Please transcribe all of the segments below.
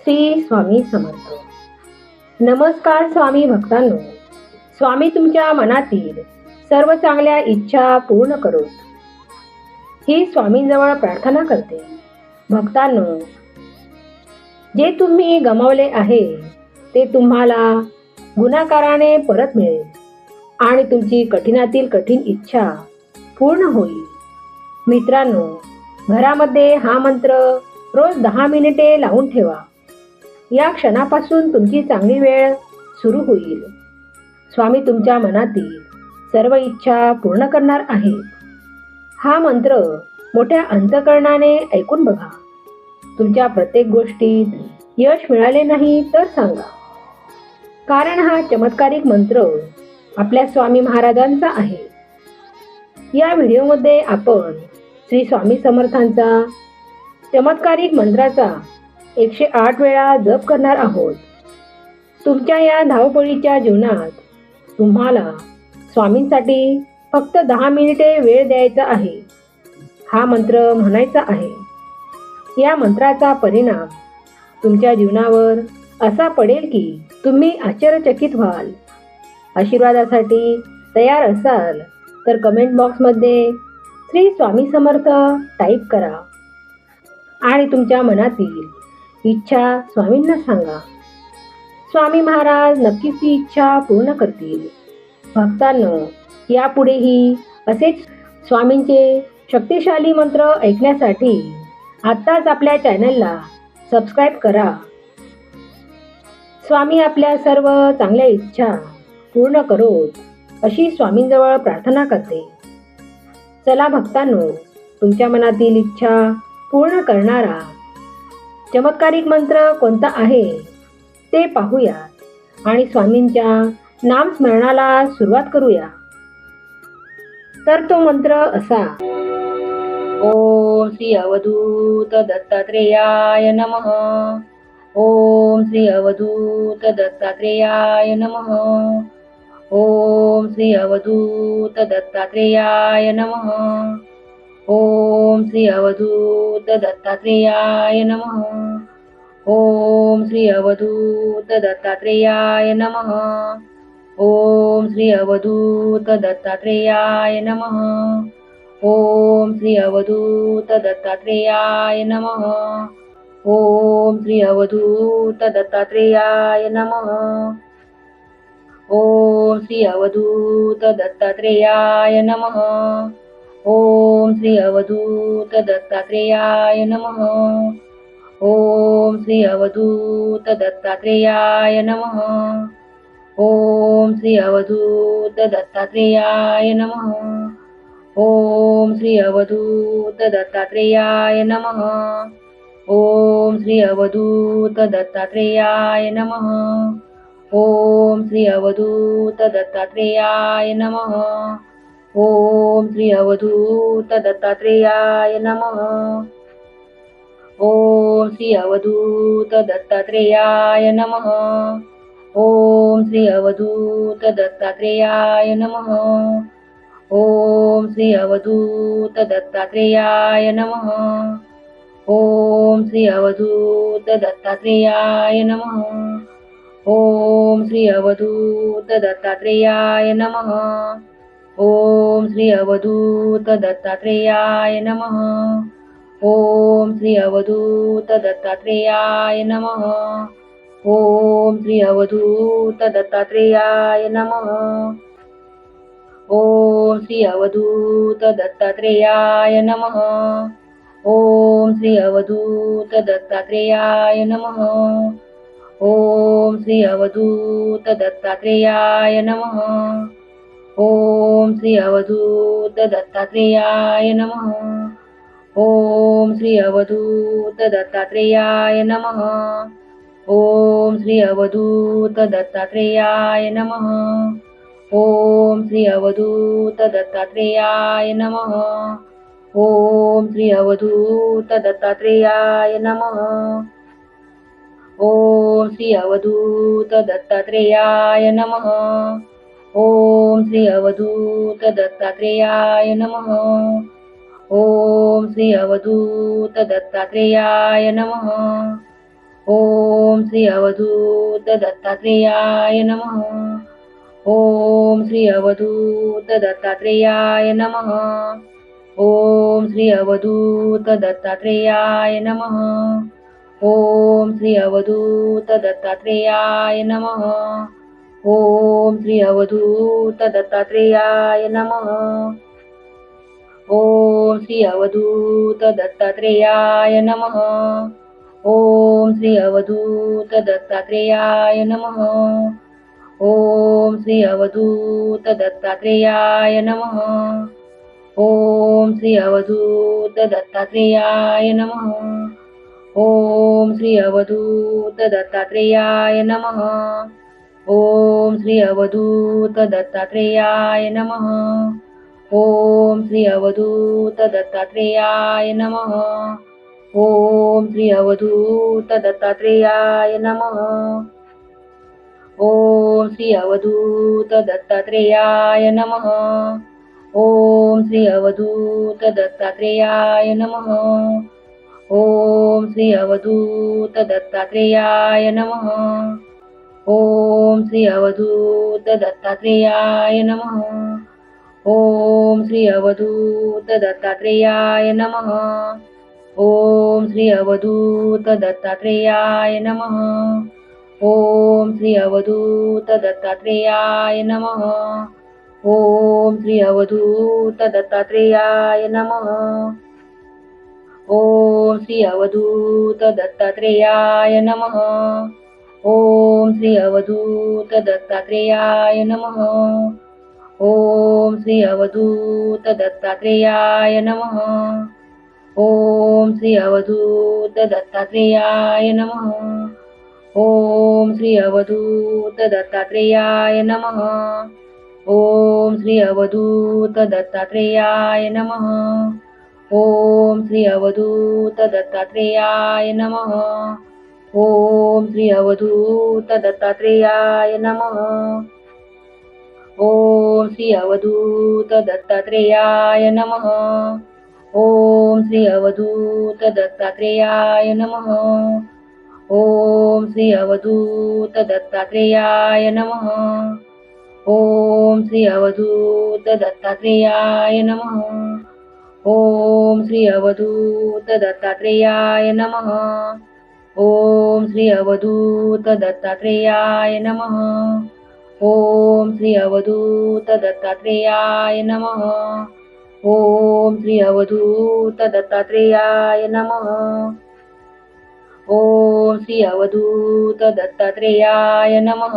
श्री स्वामी समर्थ. नमस्कार स्वामी भक्तांनो. स्वामी तुमच्या मनातील सर्व चांगल्या इच्छा पूर्ण करोत. ही स्वामींजवळ प्रार्थना करते. भक्तांनो जे तुम्ही गमावले आहे ते तुम्हाला गुणाकाराने परत मिळेल आणि तुमची कठीणातील कठीण इच्छा पूर्ण होईल. मित्रांनो घरामध्ये हा मंत्र रोज दहा मिनिटे लावून ठेवा. या क्षणापासून तुमची चांगली वेळ सुरू होईल. स्वामी तुमच्या मनातील सर्व इच्छा पूर्ण करणार आहेत हा मंत्र मोठ्या अंतकरणाने ऐकून बघा. तुमच्या प्रत्येक गोष्टीत यश मिळाले नाही तर सांगा. कारण हा चमत्कारिक मंत्र आपल्या स्वामी महाराजांचा आहे. या व्हिडिओमध्ये आपण श्री स्वामी समर्थांचा चमत्कारिक मंत्राचा एकशे आठ वेळा जप करणार आहोत. तुमच्या या धावपळीच्या जीवनात तुम्हाला स्वामींसाठी फक्त दहा मिनिटे वेळ द्यायचा आहे. हा मंत्र म्हणायचा आहे. या मंत्राचा परिणाम तुमच्या जीवनावर असा पडेल की तुम्ही आश्चर्यचकित व्हाल. आशीर्वादासाठी तयार असाल तर कमेंट बॉक्समध्ये श्री स्वामी समर्थ टाईप करा. आणि तुमच्या मनातील इच्छा स्वामींना सांगा. स्वामी महाराज नक्कीच ती इच्छा पूर्ण करतील. भक्तांनो यापुढेही असेच स्वामींचे शक्तिशाली मंत्र ऐकण्यासाठी आत्ताच आपल्या चॅनलला सबस्क्राईब करा. स्वामी आपल्या सर्व चांगल्या इच्छा पूर्ण करोत अशी स्वामींजवळ प्रार्थना करते. चला भक्तांनो तुमच्या मनातील इच्छा पूर्ण करणारा चमत्कारिक मंत्र कोणता आहे ते पाहूया आणि स्वामींच्या नामस्मरणाला सुरुवात करूया. तर तो मंत्र असा. ओम श्री अवधूत दत्तात्रेयाय नमः. ओम श्री अवधूत दत्तात्रेयाय नमः. ओम श्री अवधूत दत्तात्रेयाय नमः. ओम श्री अवधूत दत्तात्रेयाय नमः। ओम श्री अवधूत दत्तात्रेयाय नमः। ओम श्री अवधूत दत्तात्रेयाय नमः। ओम श्री अवधूत दत्तात्रेयाय नमः। ओम श्री अवधूत दत्तात्रेयाय नमः। ओम श्री अवधूत दत्तात्रेयाय नमः। ओम श्री अवधूत दत्तात्रेयाय नमः। ओम श्री अवधूत दत्तात्रेयाय नमः। ओम श्री अवधूत दत्तात्रेयाय नमः। ओम श्री अवधूत दत्तात्रेयाय नमः। ओम श्री अवधूत दत्तात्रेयाय नमः। ओम श्री अवधूत दत्तात्रेयाय नमः। ओम ॐ अवधूत दत्तात्रेयाय नमः। ॐ श्री अवधूत दत्तात्रेयाय नमः। ॐ श्री अवधूत दत्तात्रेयाय नमः। ॐ श्री अवधूत दत्तात्रेयाय नमः। ॐ श्री अवधूत दत्तात्रेयाय नमः। ॐ श्री अवधूत दत्तात्रेयाय नमः। ओम श्री अवधूत दत्तात्रेयाय नमः। ओम श्री अवधूत दत्तात्रेयाय नमः। ओम श्री अवधूत दत्तात्रेयाय नमः। ओम श्री अवधूत दत्तात्रेयाय नमः। ओम श्री अवधूत दत्तात्रेयाय नमः। ओम श्री अवधूत दत्तात्रेयाय नमः। ओम श्री अवधूत दत्तात्रेयाय नमः। ओम श्री अवधूत दत्तात्रेयाय नमः। ओम श्री अवधूत दत्तात्रेयाय नमः। ओम श्री अवधूत दत्तात्रेयाय नमः। ओम श्री अवधूत दत्तात्रेयाय नमः। ओम श्री अवधूत दत्तात्रेयाय नमः। ओम श्री अवधूत दत्तात्रेयाय नमः। ओम श्री अवधूत दत्तात्रेयाय नमः। ओम श्री अवधूत दत्तात्रेयाय नमः। ओम श्री अवधूत दत्तात्रेयाय नमः। ओम श्री अवधूत दत्तात्रेयाय नमः। ओम श्री अवधूत दत्तात्रेयाय नमः। ॐ श्री अवधूत दत्तात्रेयाय नमः। ॐ श्री अवधूत दत्तात्रेयाय नमः। ॐ श्री अवधूत दत्तात्रेयाय नमः। ॐ श्री अवधूत दत्तात्रेयाय नमः। ॐ श्री अवधूत दत्तात्रेयाय नमः। ॐ श्री अवधूत दत्तात्रेयाय नमः। ओम श्री अवधूत दत्तात्रेयाय नमः। ओम श्री अवधूत दत्तात्रेयाय नमः। ओम श्री अवधूत दत्तात्रेयाय नमः। ओम श्री अवधूत दत्तात्रेयाय नमः। ओम श्री अवधूत दत्तात्रेयाय नमः। ओम श्री अवधूत दत्तात्रेयाय नमः। ओम श्री अवधूत दत्तात्रेयाय नमः। ओम श्री अवधूत दत्तात्रेयाय नमः। ओम श्री अवधूत दत्तात्रेयाय नमः। ओम श्री अवधूत दत्तात्रेयाय नमः। ओम श्री अवधूत दत्तात्रेयाय नमः। ओम श्री अवधूत दत्तात्रेयाय नमः। ओम श्री अवधूत दत्तात्रेयाय नमः। ओम श्री अवधूत दत्तात्रेयाय नमः। ओम श्री अवधूत दत्तात्रेयाय नमः। ओम श्री अवधूत दत्तात्रेयाय नमः। ओम श्री अवधूत दत्तात्रेयाय नमः। ओम श्री अवधूत दत्तात्रेयाय नमः। ॐ श्रीअवधूत दत्तात्रेयाय नमः। ॐ श्री अवधूत दत्तात्रेयाय नमः। ॐ श्री अवधूत दत्तात्रेयाय नमः। ॐ श्री अवधूत दत्तात्रेयाय नमः। ॐ श्री अवधूत दत्तात्रेयाय नमः। ॐ श्री अवधूत दत्तात्रेयाय नमः। ओम श्री अवधूत दत्तात्रेयाय नमः। ओम श्री अवधूत दत्तात्रेयाय नमः। ओम श्री अवधूत दत्तात्रेयाय नमः। ओम श्री अवधूत दत्तात्रेयाय नमः।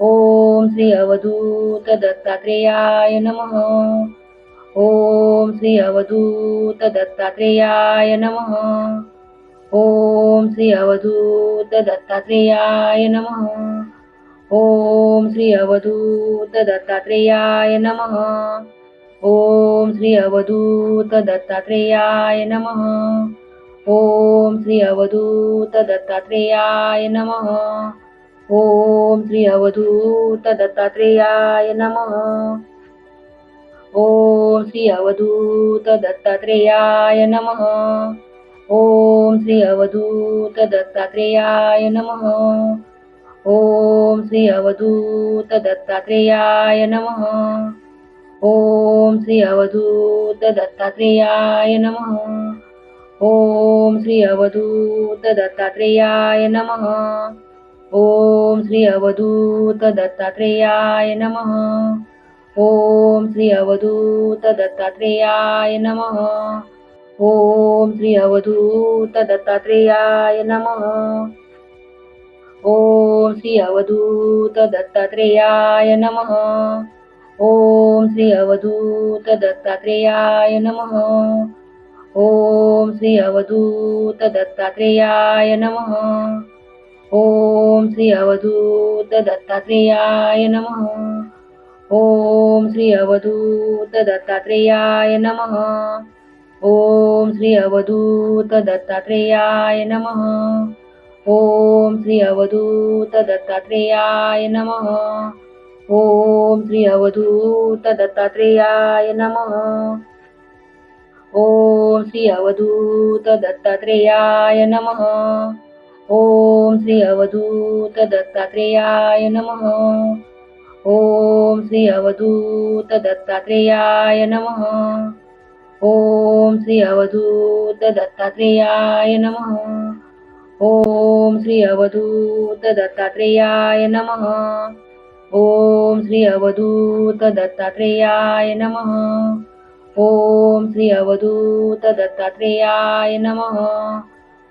ओम श्री अवधूत दत्तात्रेयाय नमः। ओम श्री अवधूत दत्तात्रेयाय नमः। ओम श्री अवधूत दत्तात्रेयाय नमः। ओम श्री अवधूत दत्तात्रेयाय नमः। ओम श्री अवधूत दत्तात्रेयाय नमः। ओम श्री अवधूत दत्तात्रेयाय नमः। ओम श्री अवधूत दत्तात्रेयाय नमः। ओम श्री अवधूत दत्तात्रेयाय नमः। ओम श्री अवधूत दत्तात्रेयाय नमः। ओम श्री अवधूत दत्तात्रेयाय नमः। ओम श्री अवधूत दत्तात्रेयाय नमः। ओम श्री अवधूत दत्तात्रेयाय नमः। ओम श्री अवधूत दत्तात्रेयाय नमः। ओम श्री अवधूत दत्तात्रेयाय नमः। ओम श्री श्रीअवधूत दत्तात्रेयाय नमः। ॐ श्री अवधूत दत्तात्रेयाय नमः। ॐ श्री अवधूत दत्तात्रेयाय नमः। ॐ श्री अवधूत दत्तात्रेयाय नमः। ॐ श्री अवधूत दत्तात्रेयाय नमः। ॐ श्री अवधूत दत्तात्रेयाय नमः। ओम श्री अवधूत दत्तात्रेयाय नमः। ओम श्री अवधूत दत्तात्रेयाय नमः। ओम श्री अवधूत दत्तात्रेयाय नमः। ओम श्री अवधूत दत्तात्रेयाय नमः। ओम श्री अवधूत दत्तात्रेयाय नमः। ओम श्री अवधूत दत्तात्रेयाय नमः। ओम श्री अवधूत दत्तात्रेयाय नमः। ओम श्री अवधूत दत्तात्रेयाय नमः। ओम श्री अवधूत दत्तात्रेयाय नमः। ओम श्री अवधूत दत्तात्रेयाय नमः।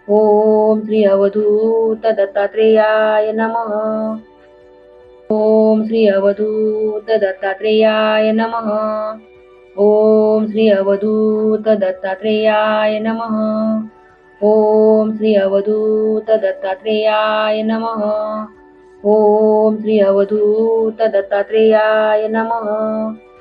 ओम श्री अवधूत दत्तात्रेयाय नमः। ओम श्री अवधूत दत्तात्रेयाय नमः। ओम श्री अवधूत दत्तात्रेयाय नमः। ओम श्री अवधूत दत्तात्रेयाय नमः। ओम श्री अवधूत दत्तात्रेयाय नमः।